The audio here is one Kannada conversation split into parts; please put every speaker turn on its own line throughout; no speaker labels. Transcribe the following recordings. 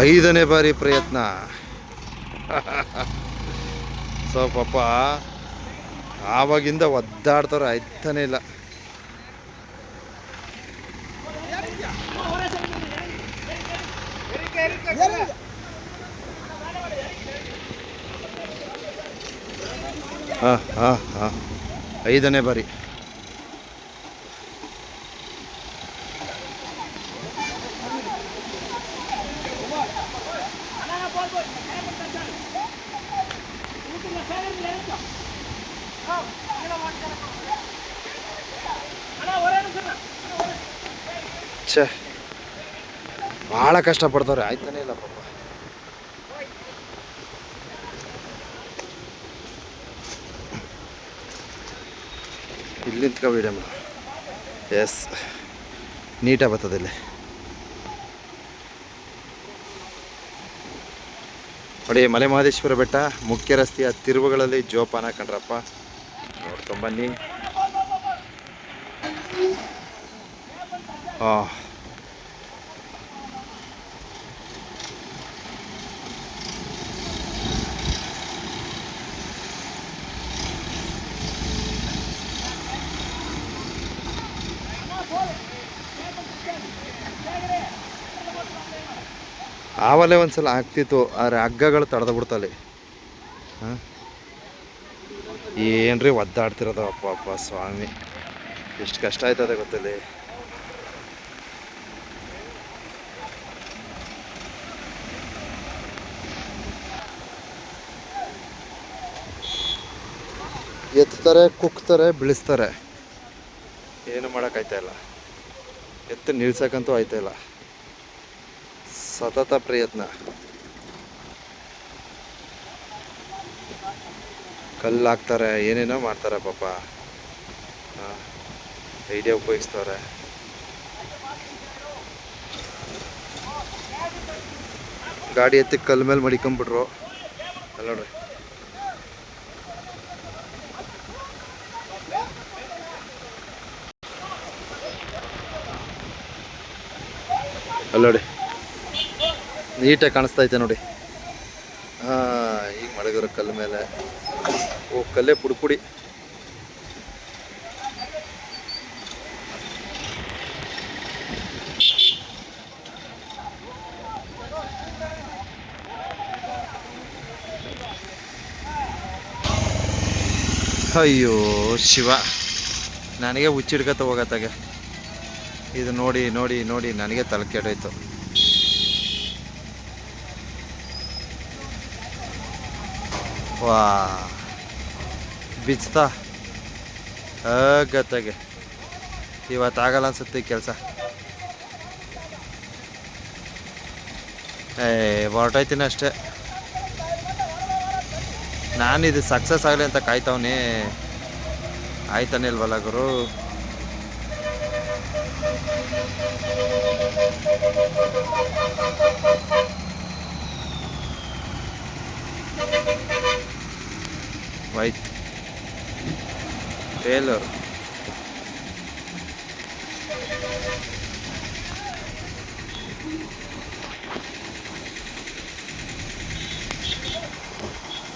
ಐದನೇ ಬಾರಿ ಪ್ರಯತ್ನ. ಸೊ ಪಾಪ ಆವಾಗಿಂದ ಒದ್ದಾಡ್ತಾರೆ ಐತಾನೆ ಇಲ್ಲ. ಹಾಂ ಹಾಂ ಹಾಂ. ಐದನೇ ಬಾರಿ. ಛೇ ಭಾಳ ಕಷ್ಟಪಡ್ತಾರೆ ಆಯ್ತಾನೆ ಇಲ್ಲ ಪಾಪ. ಇಲ್ಲಿ ನಿಂತ್ಕೊ ವಿಡಿಯೋ ಮೇಡಮ್. ಎಸ್ ನೀಟಾಗಿ ಬರ್ತದೆ ಇಲ್ಲಿ. ನೋಡಿ ಮಲೆ ಮಹದೇಶ್ವರ ಬೆಟ್ಟ ಮುಖ್ಯ ರಸ್ತೆಯ ತಿರುವುಗಳಲ್ಲಿ ಜೋಪಾನ ಕಂಡ್ರಪ್ಪ ನೋಡ್ಕೊಂಬನ್ನಿ ಆ ಒಂದು ಒಂದ್ಸಲ ಆಗ್ತಿತ್ತು, ಆದರೆ ಹಗ್ಗಗಳು ತಡೆದು ಬಿಡ್ತಲ್ಲಿ ಏನ್ರಿ ಒದ್ದಾಡ್ತಿರೋದು? ಅಪ್ಪ ಅಪ್ಪ ಸ್ವಾಮಿ. ಎಷ್ಟು ಕಷ್ಟ ಆಯ್ತದೆ ಗೊತ್ತಲ್ಲಿ. ಎತ್ತಾರೆ, ಕುಕ್ತಾರೆ, ಬಿಳಿಸ್ತಾರೆ. ಏನು ಮಾಡೋಕ್ಕಾಯ್ತಾ ಇಲ್ಲ. ಎತ್ತು ನಿಲ್ಸಕ್ಕಂತೂ ಆಯ್ತಾ ಇಲ್ಲ. ಸತತ ಪ್ರಯತ್ನ. ಕಲ್ಲು ಹಾಕ್ತಾರೆ ಏನೇನೋ ಮಾಡ್ತಾರೆ ಪಾಪ. ಐಡಿಯಾ ಉಪಯೋಗಿಸ್ತಾರೆ. ಗಾಡಿ ಎತ್ತಿ ಕಲ್ಲು ಮೇಲೆ ಮಡಿಕೊಂಬಿಟ್ರು. ಅಲ್ಲ ನೋಡ್ರಿ. ಅಲ್ಲ ನೋಡಿ ನೀಟಾಗಿ ಕಾಣಿಸ್ತಾ ಐತೆ ನೋಡಿ. ಹಾಂ ಈಗ ಮಡಗಿರೋ ಕಲ್ಲು ಮೇಲೆ. ಓ, ಕಲ್ಲೇ ಪುಡಿ ಅಯ್ಯೋ, ಶಿವ. ನನಗೆ ಹುಚ್ಚಿಡ್ಕತ್ತ ಹೋಗತ್ತಾಗೆ. ಇದು ನೋಡಿ ನೋಡಿ ನೋಡಿ ನನಗೆ ತಲೆ ಕೆಡೋಯ್ತು. ವಾ ಬಿಚ್ತಾ? ಇವತ್ತು ಆಗಲ್ಲ ಅನ್ಸುತ್ತೆ ಕೆಲಸ. ಏ, ಹೊರಟೋಯ್ತೀನಿ ಅಷ್ಟೇ. ನಾನು ಇದು ಸಕ್ಸಸ್ ಆಗಲಿ ಅಂತ ಕಾಯ್ತವನಿ. ಆಯ್ತಾನೆ ಇಲ್ವಲ್ಲ ಗುರು? ವೈಟ್. ಟೇಲರ್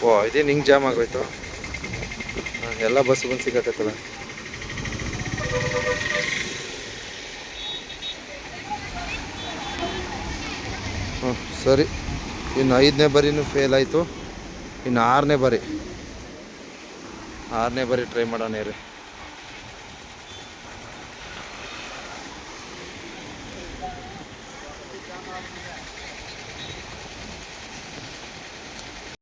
ಓ ಇದೇನು ನಿಂಗೆ ಜಾಮ್ ಆಗೋಯ್ತು. ಎಲ್ಲ ಬಸ್ ಬಂದು ಸಿಗತ್ತಲ್ಲ ಹ್ಞೂ ಸರಿ. ಇನ್ನು ಐದನೇ ಬಾರಿನೂ ಫೇಲ್ ಆಯಿತು. ಇನ್ನು ಆರನೇ ಬರಿ. ಆರನೇ ಬಾರಿ ಟ್ರೈ ಮಾಡೋಣ ರೀ